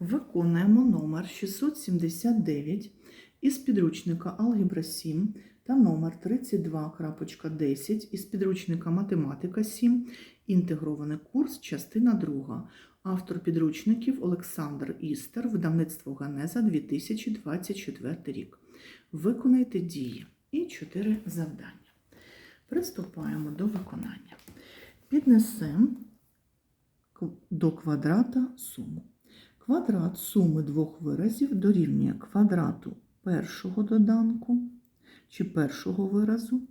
Виконуємо номер 679 із підручника Алгебра 7 та номер 32.10 із підручника Математика 7, інтегрований курс, частина 2. Автор підручників Олександр Істер, видавництво Ганеза 2024 рік. Виконайте дії і 4 завдання. Приступаємо до виконання. Піднесемо до квадрата суму. Квадрат суми двох виразів дорівнює квадрату першого доданку чи першого виразу,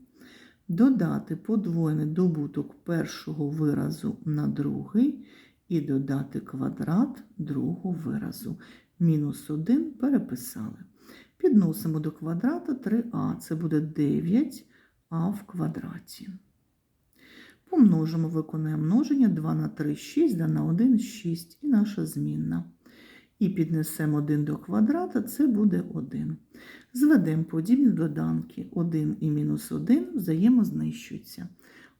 додати подвоєний добуток першого виразу на другий і додати квадрат другого виразу. Мінус 1 переписали. Підносимо до квадрата 3а, це буде 9а в квадраті. Помножимо, виконуємо множення 2 на 3 6, да на 1 6 і наша змінна. І піднесемо 1 до квадрата, це буде 1. Зведемо подібні доданки 1 і мінус 1 взаємознищуються.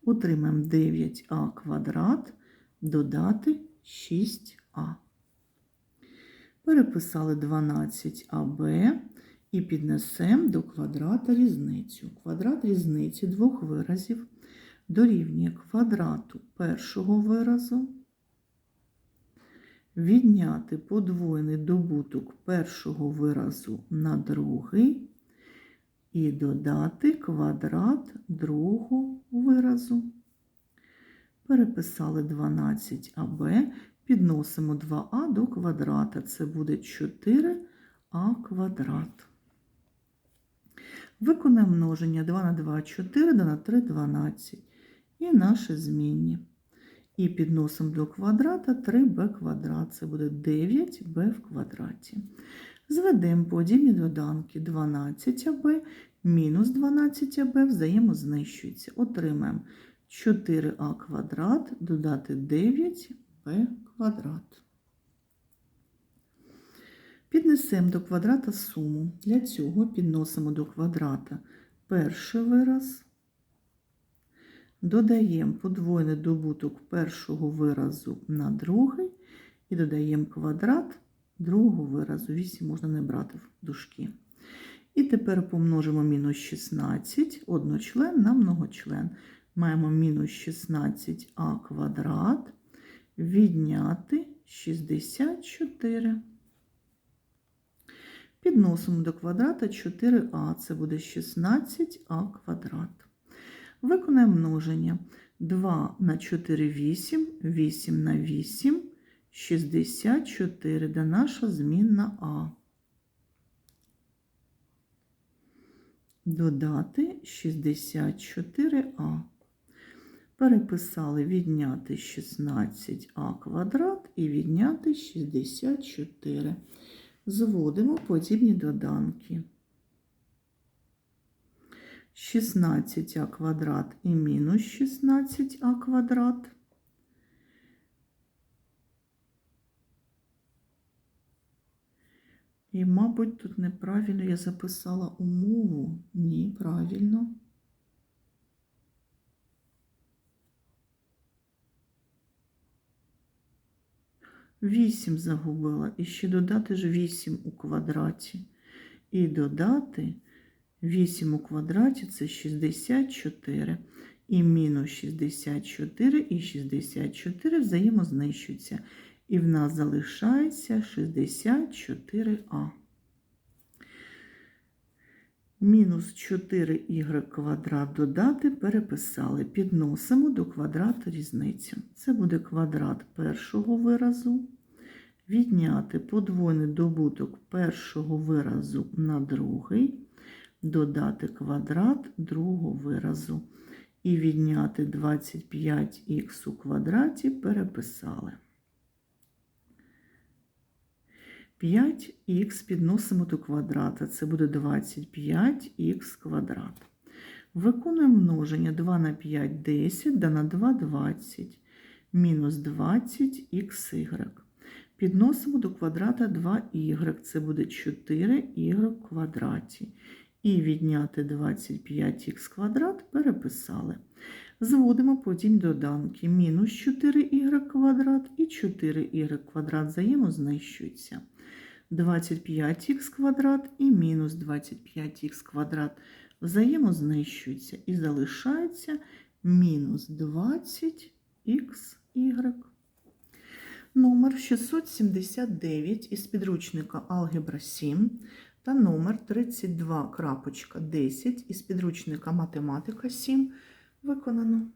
Отримаємо 9а квадрат додати 6а. Переписали 12аб і піднесемо до квадрата різницю. Квадрат різниці двох виразів дорівнює квадрату першого виразу, відняти подвоєний добуток першого виразу на другий і додати квадрат другого виразу. Переписали 12аб, підносимо 2а до квадрата, це буде 4а квадрат. Виконаємо множення 2 на 2 4, 2 на 3 12. І наше змінні. І підносимо до квадрата 3b квадрат. Це буде 9b в квадраті. Зведемо подібні доданки 12аб мінус 12аб взаємознищуються. Отримаємо 4а квадрат додати 9b квадрат. Піднесемо до квадрата суму. Для цього підносимо до квадрата перший вираз, додаємо подвоєний добуток першого виразу на другий і додаємо квадрат другого виразу. 8 можна не брати в дужки. І тепер помножимо мінус 16 одночлен на многочлен. Маємо мінус 16а квадрат відняти 64. Підносимо до квадрата 4а, це буде 16а квадрат. Виконаємо множення 2 на 4 8, 8 на 8, 64, де наша змінна а. Додати 64а. Переписали відняти 16а квадрат і відняти 64. Зводимо подібні доданки. 16а квадрат і мінус 16а квадрат. І, мабуть, тут неправильно я записала умову. Ні, правильно. Вісім загубила. І ще додати ж 8 у квадраті. І додати 8 у квадраті це 64. І мінус 64 і 64 взаємознищуються. І в нас залишається 64а. Мінус 4y квадрат додати переписали. Підносимо до квадрату різницю. Це буде квадрат першого виразу. Відняти подвоєний добуток першого виразу на другий, додати квадрат другого виразу. І відняти 25х у квадраті переписали. 5х підносимо до квадрата, це буде 25х квадрат. Виконуємо множення 2 на 5 10, да на 2 20, мінус 20xy. Підносимо до квадрата 2y, це буде 4y в квадраті. І відняти 25х квадрат переписали. Зводимо потім доданки. Мінус 4y квадрат і 4y квадрат взаємознищуються. 25х квадрат і мінус 25х квадрат взаємознищуються. І залишається мінус 20х y. Номер 679 із підручника Алгебра 7 та номер 32.10 із підручника Математика 7 виконано.